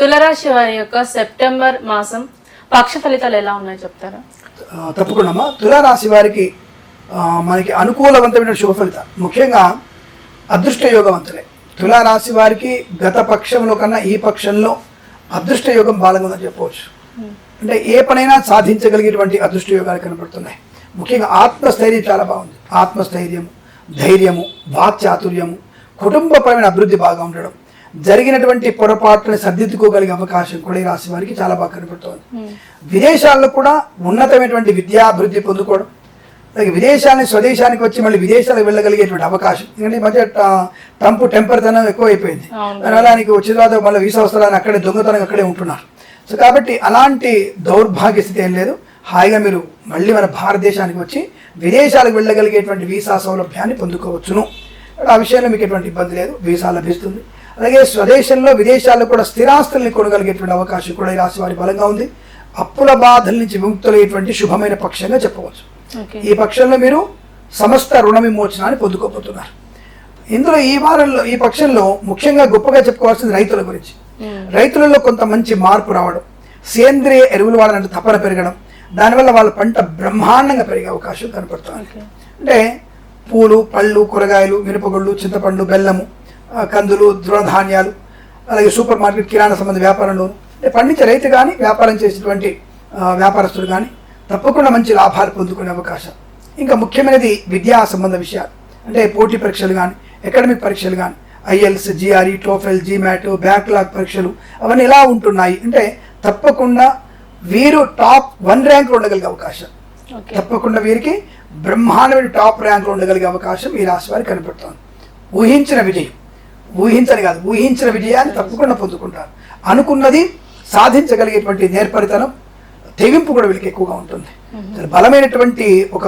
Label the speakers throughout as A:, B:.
A: తులరాశి వారి యొక్క సెప్టెంబర్ మాసం పక్ష ఫలితాలు ఎలా ఉన్నాయో చెప్తారా?
B: తప్పకుండా అమ్మా. తులారాశి వారికి మనకి అనుకూలవంతమైన శుభ ఫలితాలు. ముఖ్యంగా అదృష్ట యోగవంతులే తులారాశి వారికి గత పక్షంలో కన్నా ఈ పక్షంలో అదృష్ట యోగం బాలంగా ఉందని చెప్పవచ్చు అంటే ఏ పనైనా సాధించగలిగేటువంటి అదృష్ట యోగాలు కనబడుతున్నాయి ముఖ్యంగా ఆత్మస్థైర్యం చాలా బాగుంది. ఆత్మస్థైర్యము ధైర్యము వాక్చాతుర్యము కుటుంబపరమైన అభివృద్ధి బాగా ఉండడం. జరిగినటువంటి పొరపాట్లను సర్దిద్దుకోగలిగే అవకాశం కూడా ఈ రాశి వారికి చాలా బాగా కనబడుతోంది విదేశాల్లో కూడా ఉన్నతమైనటువంటి విద్యా అభివృద్ధి పొందుకోవడం అలాగే విదేశాలని స్వదేశానికి వచ్చి మళ్ళీ విదేశాలకు వెళ్ళగలిగేటువంటి అవకాశం. ఎందుకంటే ఈ మధ్య ట్రంప్ టెంపర్తనం ఎక్కువైపోయింది.
A: అవును.
B: దానివల్ల ఆయనకి వచ్చిన తర్వాత మళ్ళీ వీసా వస్త్రాలను అక్కడే దొంగతనం అక్కడే ఉంటున్నారు. సో కాబట్టి అలాంటి దౌర్భాగ్య స్థితి ఏం లేదు. హాయిగా మీరు మళ్ళీ మన భారతదేశానికి వచ్చి విదేశాలకు వెళ్ళగలిగేటువంటి వీసా సౌలభ్యాన్ని పొందుకోవచ్చును. ఆ విషయంలో మీకు ఎటువంటి ఇబ్బంది లేదు. వీసా లభిస్తుంది. అలాగే స్వదేశంలో విదేశాల్లో కూడా స్థిరాస్తుల్ని కొనగలిగేటువంటి అవకాశం కూడా ఈ రాశి వారి బలంగా ఉంది. అప్పుల బాధల నుంచి విముక్తులయ్యేటువంటి శుభమైన పక్షంగా చెప్పవచ్చు. ఈ పక్షంలో మీరు సమస్త రుణ విమోచనాన్ని పొందుకోబోతున్నారు. ఇందులో ఈ వారంలో ఈ పక్షంలో ముఖ్యంగా గొప్పగా చెప్పుకోవాల్సింది రైతుల గురించి. రైతులలో కొంత మంచి మార్పు రావడం సేంద్రియ ఎరువులు వాడాలంటే తపన పెరగడం దానివల్ల వాళ్ళ పంట బ్రహ్మాండంగా పెరిగే అవకాశం కనపడుతుంది. అంటే పూలు పళ్ళు కూరగాయలు మిరపగుళ్ళు చింతపండు బెల్లము కందులు తృణధాన్యాలు అలాగే సూపర్ మార్కెట్ కిరాణా సంబంధ వ్యాపారంలో పండించే రైతు కానీ వ్యాపారం చేసేటువంటి వ్యాపారస్తులు కానీ తప్పకుండా మంచి లాభాలు పొందుకునే అవకాశం. ఇంకా ముఖ్యమైనది విద్యా సంబంధ విషయాలు. అంటే పోటీ పరీక్షలు కానీ అకాడమిక్ పరీక్షలు కానీ IELTS GRE TOEFL GMAT backlog పరీక్షలు అవన్నీ ఎలా ఉంటున్నాయి? అంటే తప్పకుండా వీరు టాప్ వన్ ర్యాంక్లో ఉండగలిగే అవకాశం. తప్పకుండా వీరికి బ్రహ్మాండమైన టాప్ ర్యాంక్లో ఉండగలిగే అవకాశం ఈ రాశి వారికి కనపడుతోంది. ఊహించిన విజయం. ఊహించని కాదు ఊహించిన విజయాన్ని తప్పకుండా పొందుకుంటారు. అనుకున్నది సాధించగలిగేటువంటి నేర్పరితనం తెగింపు కూడా వీళ్ళకి ఎక్కువగా ఉంటుంది. బలమైనటువంటి ఒక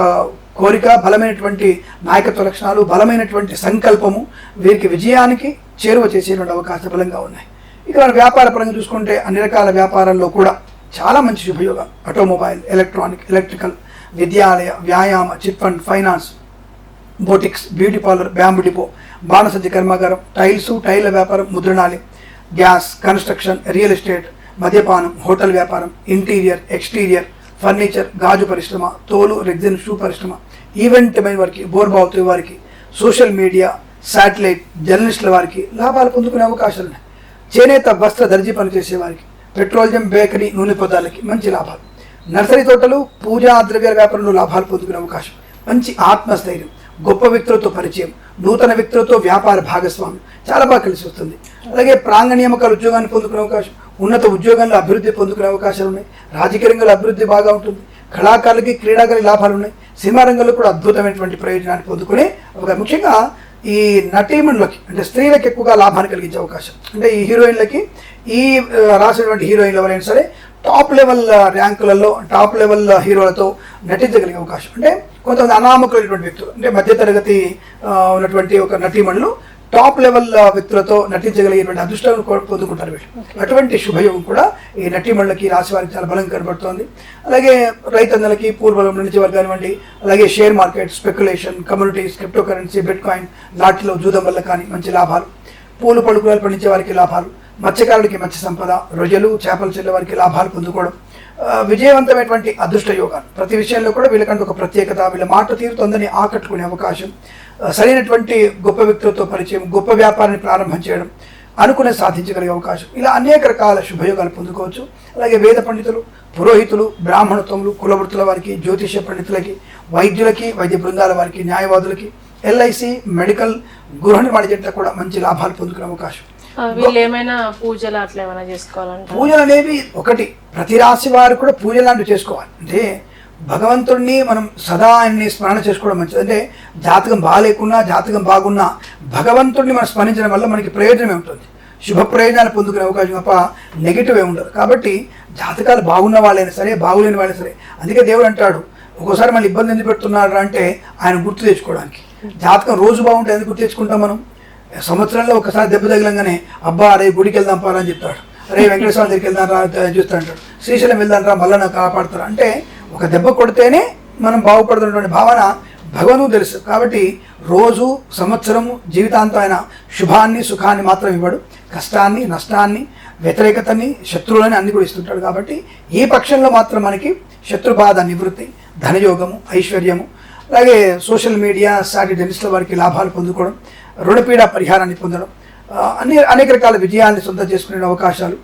B: కోరిక బలమైనటువంటి నాయకత్వ లక్షణాలు బలమైనటువంటి సంకల్పము వీరికి విజయానికి చేరువ చేసేటువంటి అవకాశాలు బలంగా ఉన్నాయి. ఇక మన వ్యాపార పరంగా చూసుకుంటే అన్ని రకాల వ్యాపారాల్లో కూడా చాలా మంచి శుభయోగం ఆటోమొబైల్ ఎలక్ట్రానిక్ ఎలక్ట్రికల్ విద్యాలయ వ్యాయామ chit fund finance boutiques beauty parlour bamboo depot బాణసజ్జ కర్మాగారం టైల్స్ టైల్ల వ్యాపారం ముద్రణాలి గ్యాస్ కన్స్ట్రక్షన్ రియల్ ఎస్టేట్ మద్యపానం హోటల్ వ్యాపారం ఇంటీరియర్ ఎక్స్టీరియర్ ఫర్నిచర్ గాజు పరిశ్రమ తోలు రెగ్జిన్ షూ పరిశ్రమ ఈవెంట్ మైన వారికి బోర్బావుతు వారికి సోషల్ మీడియా శాటిలైట్ జర్నలిస్టుల వారికి లాభాలు పొందుకునే అవకాశాలు ఉన్నాయి. చేనేత వస్త్ర దర్జీ పనిచేసే వారికి పెట్రోలియం బేకరీ నూనె పదార్థాలకి మంచి లాభాలు. నర్సరీ తోటలు పూజా ద్రవ్యాల వ్యాపారంలో లాభాలు పొందుకునే అవకాశం. మంచి ఆత్మస్థైర్యం. గొప్ప వ్యక్తులతో పరిచయం నూతన వ్యక్తులతో వ్యాపార భాగస్వామ్యం చాలా బాగా కలిసి వస్తుంది. అలాగే ప్రాంగ నియామకాలు ఉద్యోగాన్ని పొందుకునే అవకాశం ఉన్నత ఉద్యోగాల్లో అభివృద్ధి పొందుకునే అవకాశాలు ఉన్నాయి. రాజకీయ రంగంలో అభివృద్ధి బాగా ఉంటుంది. కళాకారులకి క్రీడాకారులకి లాభాలు ఉన్నాయి. సినిమా రంగంలో కూడా అద్భుతమైనటువంటి ప్రయోజనాన్ని పొందుకునే ఒక ముఖ్యంగా ఈ నటీమణులకి అంటే స్త్రీలకు ఎక్కువగా లాభాన్ని కలిగించే అవకాశం. అంటే ఈ హీరోయిన్లకి ఈ రాసినటువంటి హీరోయిన్లు ఎవరైనా సరే టాప్ లెవెల్ ర్యాంకులలో టాప్ లెవెల్ హీరోలతో నటించగలిగే అవకాశం. అంటే కొంతమంది అనామకులైనటువంటి వ్యక్తులు అంటే మధ్యతరగతి ఉన్నటువంటి ఒక నటీమణులు టాప్ లెవెల్ వ్యక్తులతో నటించగలిగేటువంటి అదృష్టాలను కో- పొందుకుంటారు వీళ్ళు. అటువంటి శుభయోగం కూడా ఈ నటీమణులకి రాశి వారికి చాలా బలంగా కనబడుతోంది. అలాగే రైతన్నలకి పూర్వం నుంచి వారు కానివ్వండి అలాగే share market speculation communities crypto currency bitcoin లాటిలో జూదం వల్ల కానీ మంచి లాభాలు. పూలు పలుకురాలు పండించే వారికి లాభాలు. మత్స్యకారులకి మత్స్య సంపద రొయ్యలు చేపలు చెల్లే వారికి లాభాలు పొందుకోవడం విజయవంతమైనటువంటి అదృష్ట యోగాలు. ప్రతి విషయంలో కూడా వీళ్ళకంటూ ఒక ప్రత్యేకత వీళ్ళ మాట తీరుతుందని ఆకట్టుకునే అవకాశం సరైనటువంటి గొప్ప వ్యక్తులతో పరిచయం గొప్ప వ్యాపారాన్ని ప్రారంభం చేయడం అనుకునే సాధించగలిగే అవకాశం. ఇలా అనేక రకాల శుభయోగాలు పొందుకోవచ్చు. అలాగే వేద పండితులు పురోహితులు బ్రాహ్మణత్వములు కులవృత్తుల వారికి జ్యోతిష పండితులకి వైద్యులకి వైద్య బృందాల వారికి న్యాయవాదులకి ఎల్ఐసి మెడికల్ గృహ నిర్మాణ కూడా మంచి లాభాలు పొందుకునే అవకాశం.
A: వీళ్ళు ఏమైనా పూజలు అట్లా ఏమైనా చేసుకోవాలంటే
B: పూజలు అనేవి ఒకటి. ప్రతి రాశి వారు కూడా పూజలు లాంటివి చేసుకోవాలి. అంటే భగవంతుడిని మనం సదా ఆయన్ని స్మరణ చేసుకోవడం మంచిది. అంటే జాతకం బాగాలేకున్నా జాతకం బాగున్నా భగవంతుడిని మనం స్మరించడం వల్ల మనకి ప్రయోజనమే ఉంటుంది శుభ ప్రయోజనాలు పొందుకునే అవకాశం తప్ప నెగిటివ్ ఏ ఉండదు. కాబట్టి జాతకాలు బాగున్న వాళ్ళైనా సరే బాగులేని వాళ్ళైనా సరే అందుకే దేవుడు అంటాడు ఒక్కోసారి మళ్ళీ ఇబ్బంది ఎందుకు పెడుతున్నారు అంటే ఆయన గుర్తు తెచ్చుకోవడానికి. జాతకం రోజు బాగుంటే ఎందుకు గుర్తు తెచ్చుకుంటాం మనం? సంవత్సరంలో ఒకసారి దెబ్బ తగిలంగానే అబ్బా అరే గుడికి వెళ్దాం పారా అని చెప్తాడు. అరే వెంకటేశ్వర దగ్గరికి వెళ్దాం రా చూస్తా అంటాడు శ్రీశైలం వెళ్దాం రా మళ్ళీ నాకు కాపాడుతారు అంటే ఒక దెబ్బ కొడితేనే మనం బాగుపడుతున్నటువంటి భావన భగవను తెలుసు. కాబట్టి రోజు సంవత్సరము జీవితాంతం ఆయన శుభాన్ని సుఖాన్ని మాత్రం ఇవ్వడు. కష్టాన్ని నష్టాన్ని వ్యతిరేకతని శత్రువులని అన్ని కూడా ఇస్తుంటాడు. కాబట్టి ఈ పక్షంలో మాత్రం మనకి శత్రుబాధ నివృత్తి ధనయోగము ఐశ్వర్యము అలాగే సోషల్ మీడియా సాటి డెనిస్ల వారికి లాభాలు పొందుకోవడం రుణపీడ పరిహారాన్ని పొందడం అన్ని అనేక రకాల విజయాన్ని సొంతం చేసుకునే అవకాశాలు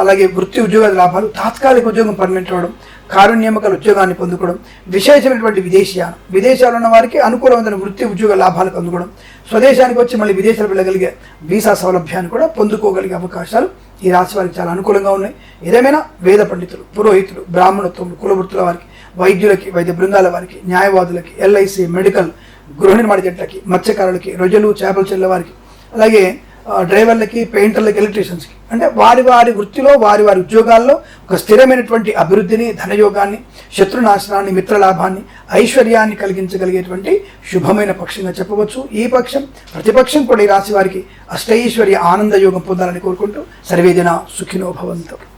B: అలాగే వృత్తి ఉద్యోగ లాభాలు తాత్కాలిక ఉద్యోగం పర్మనెంట్ అవ్వడం కారుణ్యమకల ఉద్యోగాన్ని పొందుకోవడం విశేషమైనటువంటి విదేశీయానం విదేశాలు ఉన్న వారికి అనుకూలమైన వృత్తి ఉద్యోగ లాభాలు పొందుకోవడం స్వదేశానికి వచ్చి మళ్ళీ విదేశాలు వెళ్ళగలిగే వీసా సౌలభ్యాన్ని కూడా పొందుకోగలిగే అవకాశాలు ఈ రాశి వారికి చాలా అనుకూలంగా ఉన్నాయి. ఏదేమైనా వేద పండితులు పురోహితులు బ్రాహ్మణత్వములు కులవృత్తుల వారికి వైద్యులకి వైద్య బృందాల వారికి న్యాయవాదులకి ఎల్ఐసి మెడికల్ గృహ నిర్మాణ జట్లకి మత్స్యకారులకి రొయ్యలు చేపలు చెల్లె వారికి అలాగే డ్రైవర్లకి పెయింటర్లకి ఎలక్ట్రీషియన్స్కి. అంటే వారి వారి వృత్తిలో వారి వారి ఉద్యోగాల్లో ఒక స్థిరమైనటువంటి అభివృద్ధిని ధనయోగాన్ని శత్రునాశనాన్ని మిత్రలాభాన్ని ఐశ్వర్యాన్ని కలిగించగలిగేటువంటి శుభమైన పక్షంగా చెప్పవచ్చు. ఈ పక్షం ప్రతిపక్షం కూడా ఈ రాశి వారికి అష్టైశ్వర్య ఆనంద యోగం పొందాలని కోరుకుంటూ సర్వేజన సుఖినో భవంతు.